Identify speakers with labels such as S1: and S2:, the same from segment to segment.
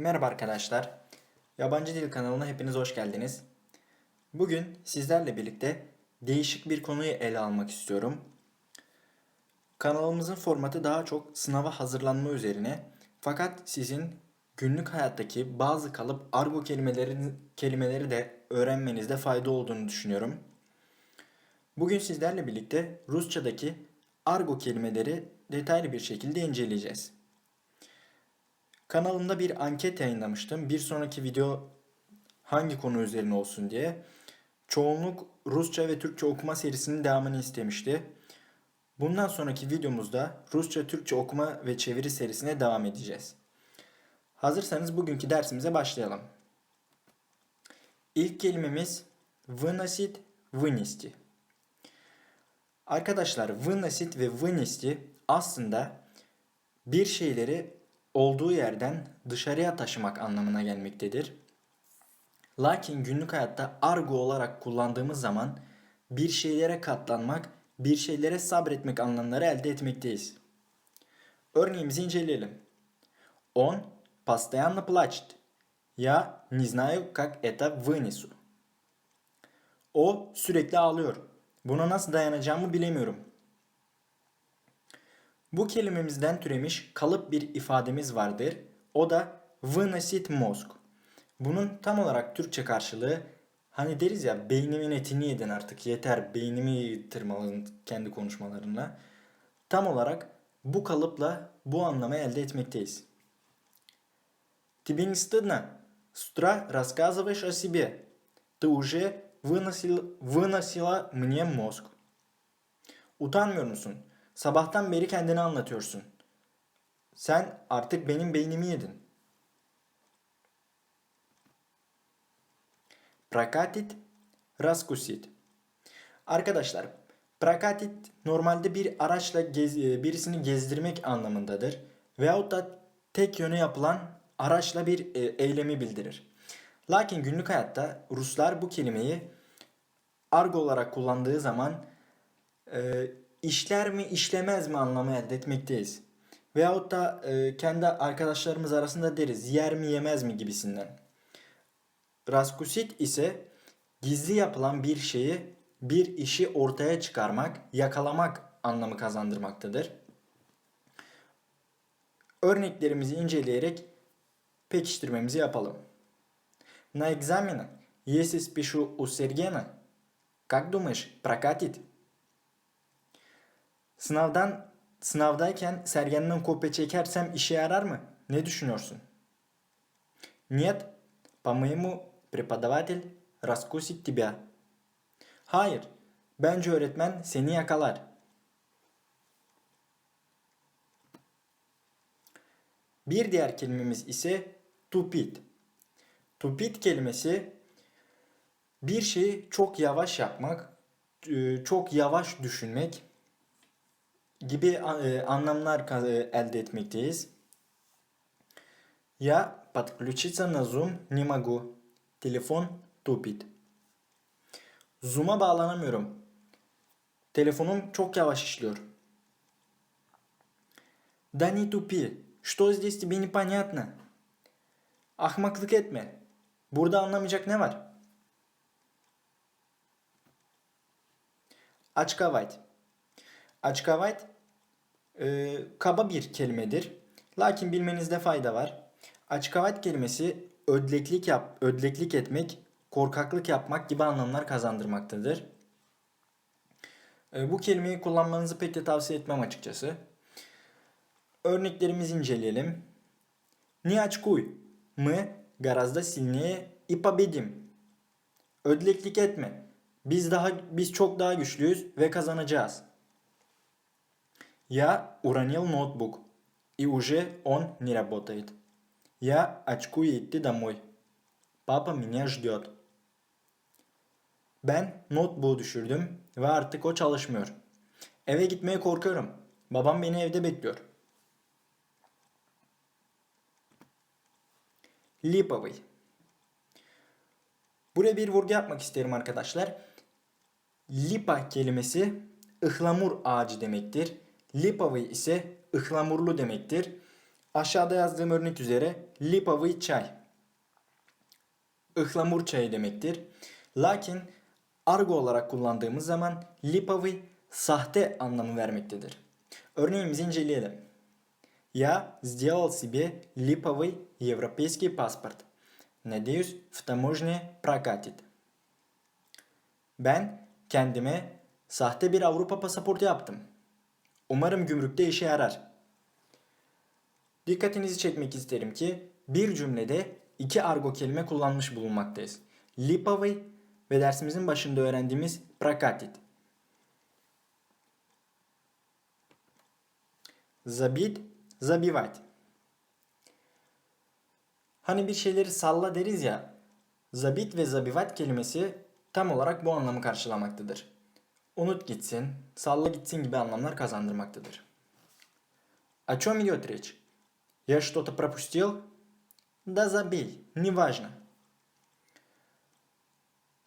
S1: Merhaba arkadaşlar. Yabancı Dil kanalına hepiniz hoş geldiniz. Bugün sizlerle birlikte değişik bir konuyu ele almak istiyorum. Kanalımızın formatı daha çok sınava hazırlanma üzerine. Fakat sizin günlük hayattaki bazı kalıp argo kelimelerini, kelimeleri de öğrenmenizde fayda olduğunu düşünüyorum. Bugün sizlerle birlikte Rusçadaki argo kelimeleri detaylı bir şekilde inceleyeceğiz. Kanalımda bir anket yayınlamıştım. Bir sonraki video hangi konu üzerine olsun diye. Çoğunluk Rusça ve Türkçe okuma serisinin devamını istemişti. Bundan sonraki videomuzda Rusça Türkçe okuma ve çeviri serisine devam edeceğiz. Hazırsanız bugünkü dersimize başlayalım. İlk kelimemiz выносить, вынести. Arkadaşlar выносить ve вынести aslında bir şeyleri olduğu yerden dışarıya taşımak anlamına gelmektedir. Lakin günlük hayatta argo olarak kullandığımız zaman bir şeylere katlanmak, bir şeylere sabretmek anlamları elde etmekteyiz. Örneğimizi inceleyelim. Он постоянно плачет. Я не знаю, как это вынесу. O sürekli ağlıyor. Buna nasıl dayanacağımı bilemiyorum. Bu kelimemizden türemiş kalıp bir ifademiz vardır. O da выносить mozg. Bunun tam olarak Türkçe karşılığı hani deriz ya beynimin etini yedin artık yeter beynimi tırmaladın kendi konuşmalarınla. Tam olarak bu kalıpla bu anlamı elde etmekteyiz. Тебе не стыдно? С утра рассказываешь о себе. Ты уже выносил, выносила мне мозг. Utanmıyor musun? Sabahtan beri kendini anlatıyorsun. Sen artık benim beynimi yedin. Prakatit, raskusit. Arkadaşlar, prakatit normalde bir araçla gez, e, birisini gezdirmek anlamındadır. Veyahut da tek yöne yapılan araçla bir e, eylemi bildirir. Lakin günlük hayatta Ruslar bu kelimeyi argo olarak kullandığı zaman e, işler mi işlemez mi anlamı elde etmekteyiz. Veyahut da e, kendi arkadaşlarımız arasında deriz yer mi yemez mi gibisinden. Raskusit ise gizli yapılan bir şeyi, bir işi ortaya çıkarmak, yakalamak anlamı kazandırmaktadır. Örneklerimizi inceleyerek pekiştirmemizi yapalım. На экзаменах, если спешу у Сергена, как думаешь, прокатит? Sınavdan sınavdayken sergenden kopya çekersem işe yarar mı? Ne düşünüyorsun? Нет, по-моему, преподаватель раскусит тебя. Hayır, bence öğretmen seni yakalar. Bir diğer kelimemiz ise tupit. Tupit kelimesi bir şeyi çok yavaş yapmak, e, çok yavaş düşünmek gibi e, anlamlar ka- elde etmekteyiz. Я подключиться на Zoom не могу. Telefon tupit. Zoom'a bağlanamıyorum. Telefonum çok yavaş işliyor. Да не тупи. Что здесь тебе непонятно? Ahmaklık etme. Burada anlamayacak ne var? Açkavayt. Açkavat e, kaba bir kelimedir. Lakin bilmenizde fayda var. Açkavat kelimesi ödleklik yap, ödleklik etmek, korkaklık yapmak gibi anlamlar kazandırmaktadır. E, bu kelimeyi kullanmanızı pek de tavsiye etmem açıkçası. Örneklerimizi inceleyelim. Ni açkuy mı garazda silniye ipabedim. Ödleklik etme. Biz daha biz çok daha güçlüyüz ve kazanacağız.'' Я уронил ноутбук, и уже он не работает. Я очкую идти домой. Папа меня ждет. Ben notebook'u düşürdüm ve artık o çalışmıyor. Eve gitmeye korkuyorum. Babam beni evde bekliyor. Lipovый. Buraya bir vurgu yapmak isterim arkadaşlar. Lipa kelimesi ıhlamur ağacı demektir. Lipovый ise ıhlamurlu demektir. Aşağıda yazdığım örnek üzere lipovый çay. Ihlamur çayı demektir. Lakin argo olarak kullandığımız zaman lipovый sahte anlamı vermektedir. Örneğimizi inceleyelim. Я сделал себе липовый европейский паспорт. Надеюсь, в таможне прокатит. Ben kendime sahte bir Avrupa pasaportu yaptım. Umarım gümrükte işe yarar. Dikkatinizi çekmek isterim ki bir cümlede iki argo kelime kullanmış bulunmaktayız. Lipovый ve dersimizin başında öğrendiğimiz prakatit. Zabit, zabivat. Hani bir şeyleri salla deriz ya. Zabit ve zabivat kelimesi tam olarak bu anlamı karşılamaktadır Unut gitsin, salla gitsin gibi anlamlar kazandırmaktadır. О чем идет речь? Я что-то пропустил? Да забей, неважно.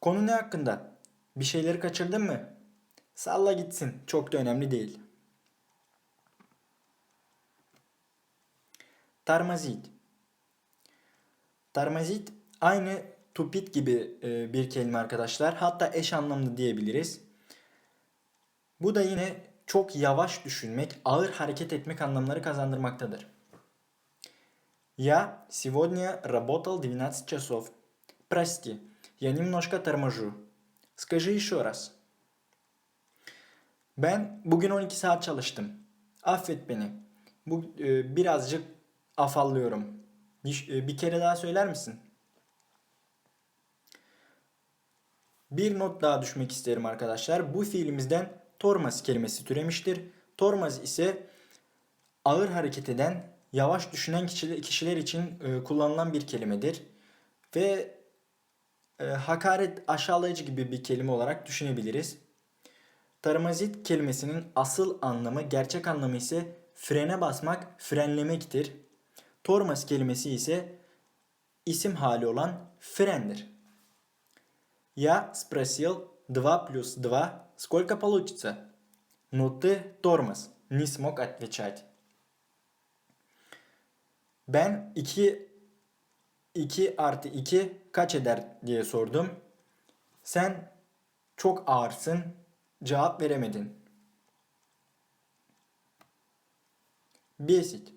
S1: Konu ne hakkında? Bir şeyleri kaçırdın mı? Salla gitsin, çok da önemli değil. Tarmazit. Tarmazit aynı tupit gibi e, bir kelime arkadaşlar. Hatta eş anlamlı diyebiliriz. Bu da yine çok yavaş düşünmek, ağır hareket etmek anlamları kazandırmaktadır. Я сегодня работал 12 часов. Прости, я немножко торможу. Скажи еще раз. Ben bugün 12 saat çalıştım. Affet beni. Bu e, birazcık afallıyorum. Bir, e, bir kere daha söyler misin? Bir not daha düşmek isterim arkadaşlar. Bu fiilimizden tormaz kelimesi türemiştir. Tormaz ise ağır hareket eden, yavaş düşünen kişiler için e, kullanılan bir kelimedir. Ve e, hakaret aşağılayıcı gibi bir kelime olarak düşünebiliriz. Tarmazit kelimesinin asıl anlamı, gerçek anlamı ise frene basmak, frenlemektir. Tormaz kelimesi ise isim hali olan frendir. Я спросил 2 плюс 2 сколько получится? Но ты тормоз, не смог отвечать. Ben 2 2 artı 2 kaç eder diye sordum. Sen çok ağırsın, cevap veremedin. Besit.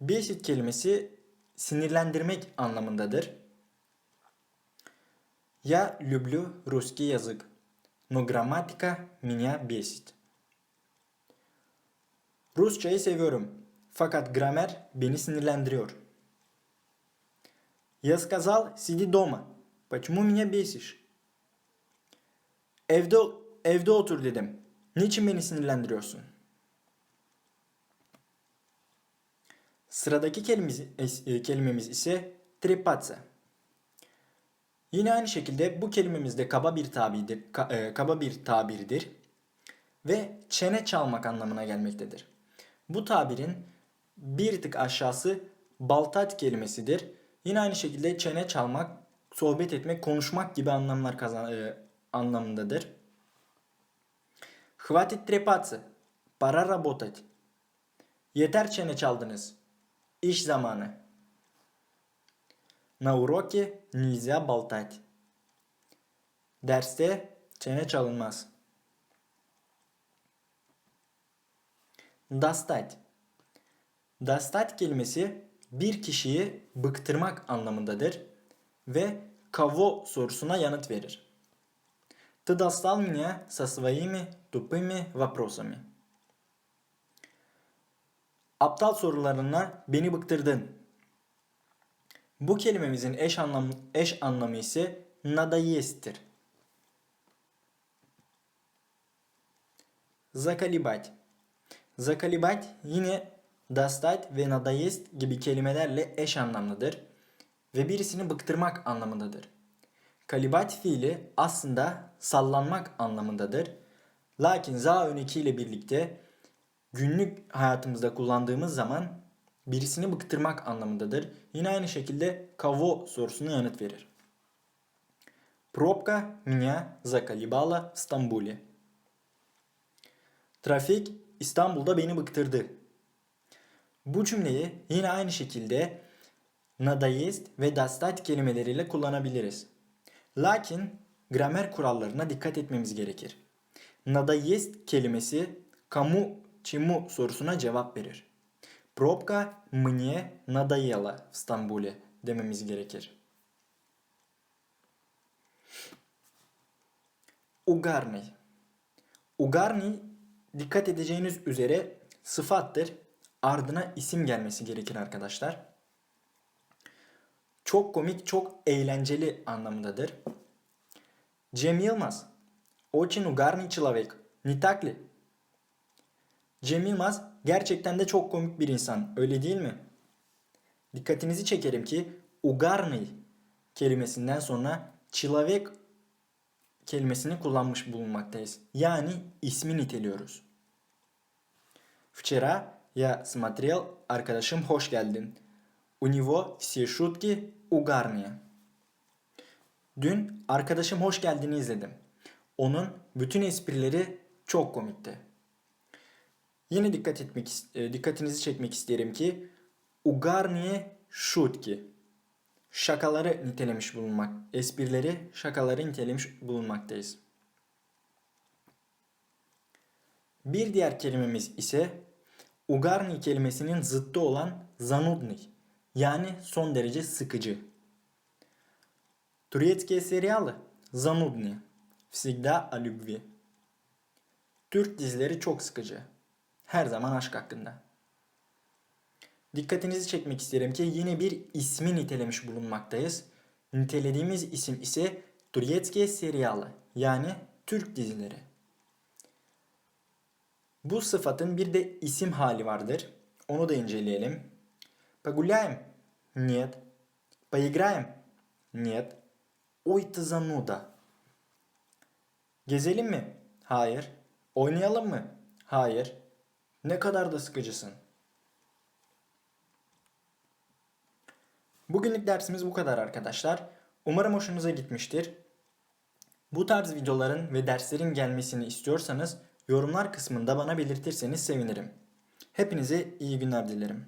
S1: Besit kelimesi sinirlendirmek anlamındadır. Я люблю русский язык, но грамматика меня бесит. Rusçayı seviyorum fakat gramer beni sinirlendiriyor. Я сказал, сиди дома. Почему меня бесишь? Evde, evde otur dedim. Niçin beni sinirlendiriyorsun? Sıradaki kelimemiz, e, kelimemiz ise trepatsa. Yine aynı şekilde bu kelimemiz de kaba bir tabirdir, e, kaba bir tabirdir ve çene çalmak anlamına gelmektedir. Bu tabirin bir tık aşağısı baltat kelimesidir. Yine aynı şekilde çene çalmak, sohbet etmek, konuşmak gibi anlamlar kazan e, anlamındadır. Хватит трепаться. Пора работать. Yeter çene çaldınız. İş zamanı. На уроке нельзя болтать. Derste çene çalınmaz. Достать. Достать kelimesi bir kişiyi bıktırmak anlamındadır ve kavo sorusuna yanıt verir. Ты достал меня со своими тупыми вопросами. Aptal sorularına beni bıktırdın. Bu kelimemizin eş anlamı, eş anlamı ise надоест'tir. Заколебать. Заколебать yine достать ve надоест gibi kelimelerle eş anlamlıdır ve birisini bıktırmak anlamındadır. Kalibat fiili aslında sallanmak anlamındadır. Lakin za öneki ile birlikte günlük hayatımızda kullandığımız zaman birisini bıktırmak anlamındadır. Yine aynı şekilde kavo sorusuna yanıt verir. Пробка меня заколебала в Стамбуле. Trafik İstanbul'da beni bıktırdı. Bu cümleyi yine aynı şekilde nadayist ve dastat kelimeleriyle kullanabiliriz. Lakin gramer kurallarına dikkat etmemiz gerekir. Nadayist kelimesi kamu çimu sorusuna cevap verir. Пробка мне надоела в Стамбул'e dememiz gerekir. Ugarny. Ugarny dikkat edeceğiniz üzere sıfattır. Ardına isim gelmesi gerekir arkadaşlar. Çok komik, çok eğlenceli anlamındadır. Cem Yılmaz. Очень угарный человек. Не так ли? Cem Yılmaz gerçekten de çok komik bir insan. Öyle değil mi? Dikkatinizi çekerim ki ugarny kelimesinden sonra человек kelimesini kullanmış bulunmaktayız. Yani ismi niteliyoruz. Вчера я смотрел arkadaşım hoş geldin. У него все шутки угарные. Dün arkadaşım hoş geldini izledim. Onun bütün esprileri çok komikti. Yine dikkat etmek e, dikkatinizi çekmek isterim ki ugarnie şutki şakaları nitelemiş bulunmak, esprileri şakaları nitelemiş bulunmaktayız. Bir diğer kelimemiz ise ugarni kelimesinin zıttı olan zanudni yani son derece sıkıcı. Турецкие сериалы занудные. Всегда о любви. Türk dizileri çok sıkıcı. Her zaman aşk hakkında. Dikkatinizi çekmek isterim ki yine bir ismi nitelemiş bulunmaktayız. Nitelediğimiz isim ise Турецкие сериалы yani Türk dizileri. Bu sıfatın bir de isim hali vardır. Onu da inceleyelim. Погуляем? Нет. Поиграем? Нет. Ой ты зануда. Gezelim mi? Hayır. Oynayalım mı? Hayır. Ne kadar da sıkıcısın. Bugünlük dersimiz bu kadar arkadaşlar. Umarım hoşunuza gitmiştir. Bu tarz videoların ve derslerin gelmesini istiyorsanız yorumlar kısmında bana belirtirseniz sevinirim. Hepinize iyi günler dilerim.